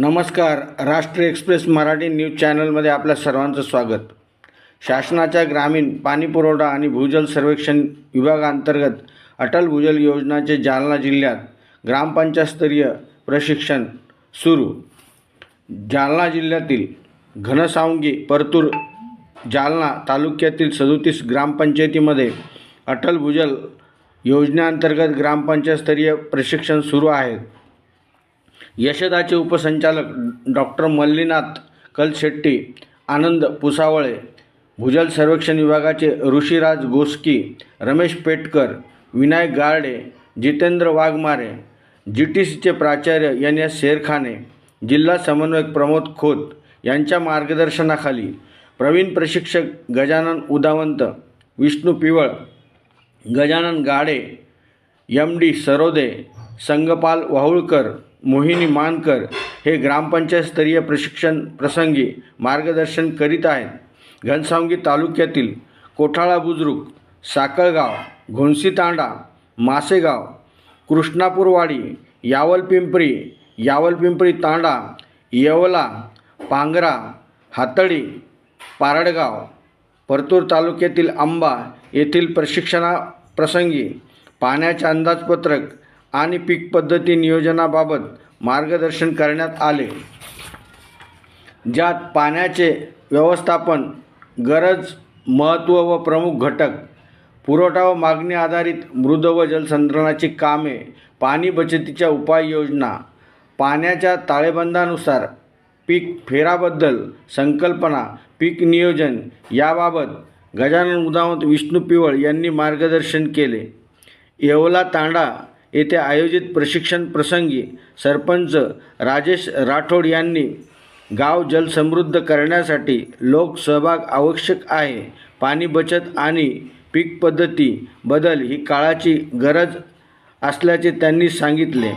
नमस्कार राष्ट्र express Marathi news चॅनलमध्ये आपल्या सर्वांचं स्वागत. शासनाच्या ग्रामीण पाणीपुरवठा आणि भूजल सर्वेक्षण विभागांतर्गत अटल भूजल योजनाचे जालना जिल्ह्यात ग्रामपंचायतस्तरीय प्रशिक्षण सुरू. जालना जिल्ह्यातील घनसावंगी परतूर जालना तालुक्यातील सदोतीस ग्रामपंचायतीमध्ये अटल भूजल योजनेअंतर्गत ग्रामपंचायतस्तरीय प्रशिक्षण सुरू आहे. यशदाचे उपसंचालक डॉक्टर मल्लीनाथ कलशेट्टी आनंद पुसावळे भूजल सर्वेक्षण विभागाचे ऋषीराज गोस्की रमेश पेटकर विनायक गारडे जितेंद्र वाघमारे जी टी सीचे प्राचार्य एन एस शेरखाने जिल्हा समन्वयक प्रमोद खोत यांच्या मार्गदर्शनाखाली प्रवीण प्रशिक्षक गजानन उदावंत विष्णू पिवळ गजानन गाडे एम डी सरोदे संगपाल वाहुळकर मोहिनी मानकर हे ग्रामपंचायतस्तरीय प्रशिक्षण प्रसंगी मार्गदर्शन करीत आहेत. घनसावंगी तालुक्यातील कोठाळा बुजुर्ग साकळगाव घोणसीतांडा मासेगाव कृष्णापूरवाडी यावलपिंपरी यावलपिंपरी तांडा येवला पांगरा हातळी पारडगाव परतूर तालुक्यातील आंबा येथील प्रशिक्षणाप्रसंगी पाण्याचे अंदाजपत्रक आणि पीक पद्धती नियोजनाबाबत मार्गदर्शन करण्यात आले. ज्यात पाण्याचे व्यवस्थापन गरज महत्त्व व प्रमुख घटक पुरवठा व मागणी आधारित मृद व जलसंधारणाची कामे पाणी बचतीच्या उपाययोजना पाण्याच्या ताळेबंदानुसार पीक फेराबद्दल संकल्पना पीक नियोजन याबाबत गजानन उदावंत विष्णू पिवळ यांनी मार्गदर्शन केले. येवला तांडा येथे आयोजित प्रशिक्षण प्रसंगी सरपंच राजेश राठोड यांनी गाव जलसमृद्ध करण्यासाठी लोकसहभाग आवश्यक आहे. पाणी बचत आणि पीक पद्धती बदल ही काळाची गरज असल्याचे त्यांनी सांगितले.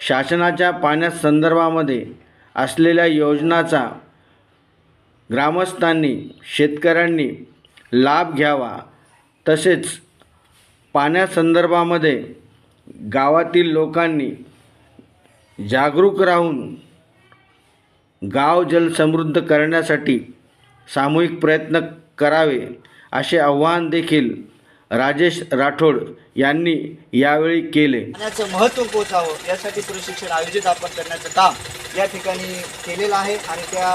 शासनाच्या पाण्यासंदर्भामध्ये असलेल्या योजनाचा ग्रामस्थांनी शेतकऱ्यांनी लाभ घ्यावा. तसेच पाण्यासंदर्भामध्ये गावातील लोकांनी जागरूक राहून गाव जलसमृद्ध करण्यासाठी सामूहिक प्रयत्न करावे असे आव्हान देखील राजेश राठोड यांनी यावेळी केले. पाण्याचं महत्त्व पोचावं यासाठी प्रशिक्षण आयोजित आपण करण्याचं काम या ठिकाणी केलेलं आहे आणि त्या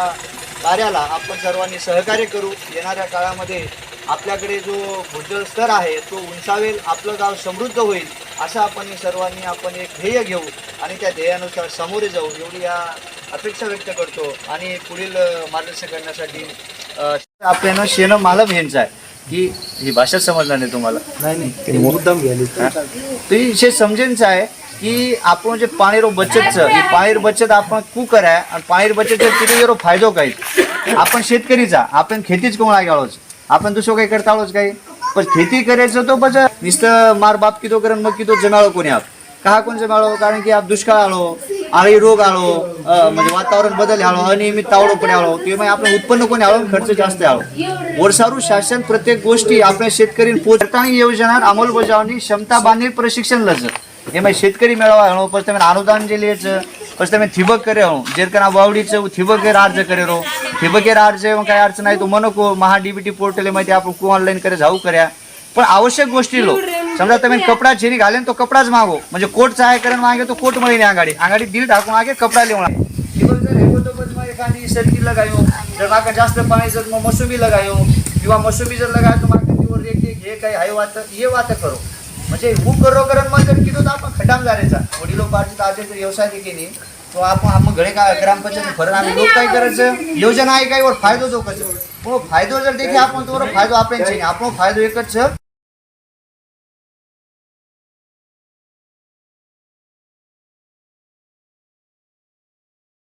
कार्याला आपण सर्वांनी सहकार्य करू. येणाऱ्या काळामध्ये आपल्याकडे जो भूजल स्तर आहे तो उंचावेल आपलं गाव समृद्ध होईल. असं आपण सर्वांनी आपण एक ध्येय घेऊ आणि त्या ध्येयानुसार सामोरे जाऊ एवढी या अपेक्षा व्यक्त करतो. आणि पुढील मार्गदर्शन करण्यासाठी आपल्यानं शेण मला भेंचा आहे. की ही भाषा समजणार नाही तुम्हाला? नाही नाही मुद्दाम घ्यायली ती विषय समजेनचं आहे की आपण जे पाणी रो बचतचं ही पाणीर बचत आपण कू कराय आणि पाणीर बचतचा किती जरो फायदो काही. आपण शेतकरीचा आपण खेतीच कोणाला घ्यावंच आपण दुसरं काही करता आलोच काही? पण खेती करायचं तो बस नुसतं मार बाप कितो करण मग कितो जमाळो कोणी आप. का कोण जमाळो हो? कारण की आप दुष्काळ आलो आळी रोग आलो म्हणजे वातावरण बदल आलो अनियमित तावडो पण आलो. ते आपलं उत्पन्न कोणी आलो खर्च जास्त आलो. वर्षारू शासन प्रत्येक गोष्टी आपल्या शेतकरी पोचताना योजना अंमलबजावणी क्षमता बांधणी प्रशिक्षण लज हे शेतकरी मेळावा अनुदान जे लिहायचं असं मी थिबक करे जर का ठिबक थिबकेर अर्ज करे रो थिबकेर अर्ज काय अडचण नाही तू मनको महा डीबीटी पोर्टल माहिती आपण कु ऑनलाईन करे जाऊ करा पण आवश्यक गोष्टी लो। समजा तुम्ही कपडा झेरी घालेन तो कपडाच मागो। म्हणजे कोटचा आहे कारण मागे तो कोट मिळेल आघाडी आघाडी दिल टाकून आगे कपडा लिहून सर्दी लगायो जर माझा जास्त पाणी जर मग मसुबी लगायो किंवा मसुबी जर लगायो तर माझ्या हे काही आहे वाचत ये वाचत करू। म्हणजे ऊ करो करन मग करून किती होता आपण खटाम जाण्याचा. वडीलो पार्टीचा आधीचा व्यवसाय केली. तो आपण आपण घडे का ग्रामपंचायत फरन आम्ही लोक काय करायचं? योजना आहे काय वर फायदो जो कसं? हो फायदो जर देखील आपण तो फायदो आपण आपण फायदो एकच